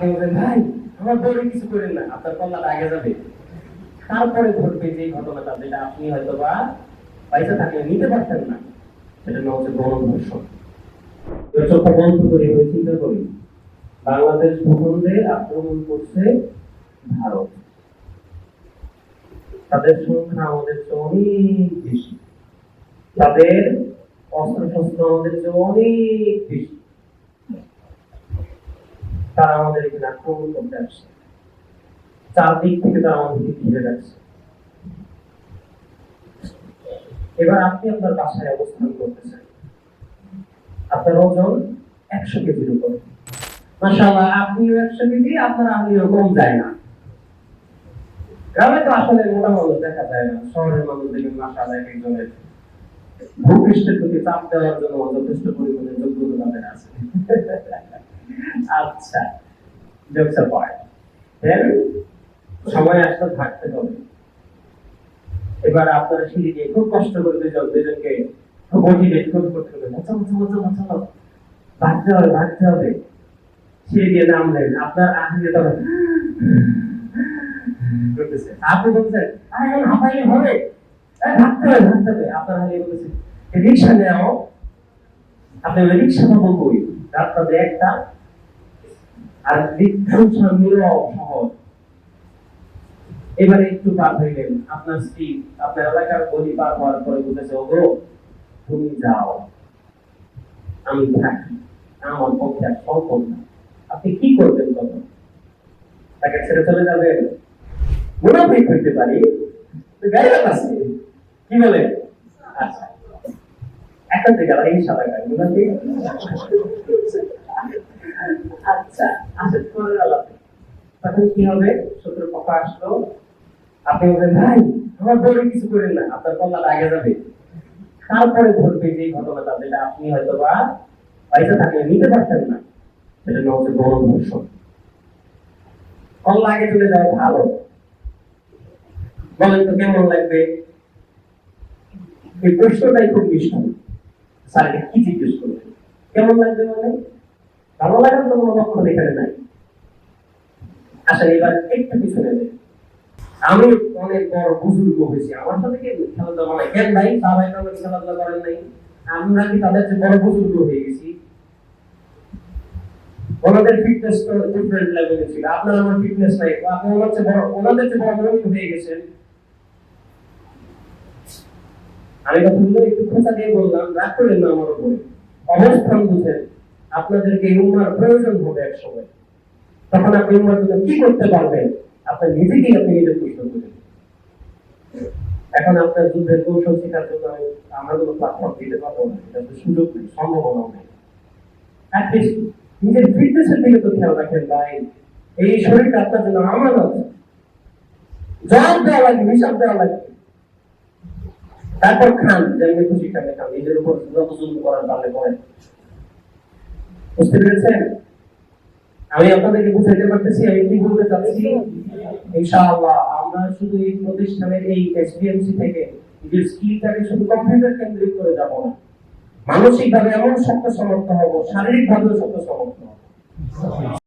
আপনি বলেন ভাই বউরে কিছু করেন না, আপনার আগে যাবে। তারপরে ঘটবে যে ঘটনাটা, যেটা আপনি হয়তো বা পয়সা থাকলে নিতে পারতেন না, সেটা নাম হচ্ছে চোখটা বন্ধ করি চিন্তা করি। বাংলাদেশ ভূখণ্ডে আক্রমণ করছে ভারত। তাদের সংখ্যা আমাদের চেয়ে অনেক বেশি। তাদের অস্ত্র শস্ত্র আমাদের চেয়ে অনেক বেশি। তারা আমাদের এখানে আক্রমণ করতে আসছে চারদিক থেকে তারা আমাদেরকে ঘিরে রাখছে। এবার আপনি আপনার বাসায় অবস্থান করতেছেন আপনার ওজন একশো কেজির উপর। মাসাল্লাহ আপনিও একশো কেজি, আপনার আমিও কম যায় না। গ্রামে তো আসলে মোটা মানুষ দেখা যায় না। শহরের মানুষ দেখবেন মাসাল্লাহ এক একজনের ভূপৃষ্ঠের প্রতি চাপ দেওয়ার জন্য যথেষ্ট পরিমাণে যোগ্যতা তাদের আছে। আচ্ছা জোকস দেন সময় আসলে থাকতে হবে। এবার আপনারা সিঁড়ি দিয়ে খুব কষ্ট করে দুজন, দুজনকে খুব মোটিভেট করে করতে হবে চলো চলো চলো চলো, ভাগতে হবে ভাগতে হবে। সিঁড়ি দিয়ে নামলেন। আপনার আগে করতেছে আপনি বলছেন, আরে রিক্সা নেও, আপনি রিক্সা পাবো কই? রাস্তা একটা আর এবারে একটু পার হইলেন আপনার স্ত্রী, আপনার এলাকার গলি পার হওয়ার পরে বলতেছে, ওগো, তুমি যাও, আমি থাকি, আমার পক্ষে আপনি কি করবেন তখন? তাকে ছেড়ে চলে যাবেন? পারি? আছে। কি বলে? আচ্ছা। গায়ে মুনাফিক। আচ্ছা। আচ্ছা করে গেলাম তখন কি হবে? শত্রু পক্ষ আসলো। আপনি বলবেন ভাই, আমার বউরে কিছু করেন না। আপনার কল্যাণ আগে যাবে। তারপরে ঘটবে যে ঘটনাটা যেটা আপনি হয়তো বা পয়সা থাকলে নিতে পারতেন না। সেটা হচ্ছে গণধর্ষণ কল্লা আগে চলে যায়, ভালো। বলেন তো কেমন লাগবে? এই প্রশ্নটাই খুব মিষ্টি। স্যারকে কি জিজ্ঞেস করবেন কেমন লাগবে মানে ভালো লাগার তো কোনো লক্ষণ এখানে নাই এবার একটু পিছনে। আমি অনেক বড় বুজুর্গ হয়েছি। আমার সাথে খেলাধুলা কেন নাই। তো আমাকে খেলাধুলা করেন নাই। আমরা কি তাদের চেয়ে বড় বুজুর্গ হয়ে গেছি? ওনাদের ফিটনেস তো ডিফারেন্ট লেভেলে ছিল। আপনার আমার ফিটনেস নাই। আপনি চেয়ে বড় ওনাদের চেয়ে বড় হয়ে গেছেন। আমি একটু খোঁচা দিয়ে বললাম, রাগ করেন না আমার উপরে। অবস্থান বুঝেন। আপনাদেরকে উম্মার প্রয়োজন হবে এক সময় তখন আপনি উম্মার জন্য কি করতে পারবেন? আপনার নিজেকেই আপনি নিজে প্রশ্ন করেন এখন আপনার যুদ্ধের কৌশল শেখার জন্য আমি আমরা কোনো প্ল্যাটফর্ম দিতে পারব না। এটা তো সুযোগ নেই, সম্ভাবনাও নেই। নিজের ফিটনেসের দিকে তো খেয়াল রাখেন ভাই। এই শরীরটা আপনার জন্য আমানত জবাব দেওয়া লাগবে হিসাব দেওয়া লাগবে তারপর খান, যেমনি খুশি খাবে খান নিজের উপর যত করার তাহলে করেন। বুঝতে পেরেছেন? আমি আপনাদেরকে বুঝাইতে পারতেছি, আমি কি বলতে চাচ্ছি? ইনশাআল্লাহ, আমরা শুধু এই প্রতিষ্ঠানের এই এসবিএমসি থেকে নিজের স্কিলটাকে শুধু কম্পিউটার কেন্দ্রিক করে যাব না। মানসিকভাবে এমন শক্ত সমর্থ হব, শারীরিকভাবেও শক্ত সমর্থ হব।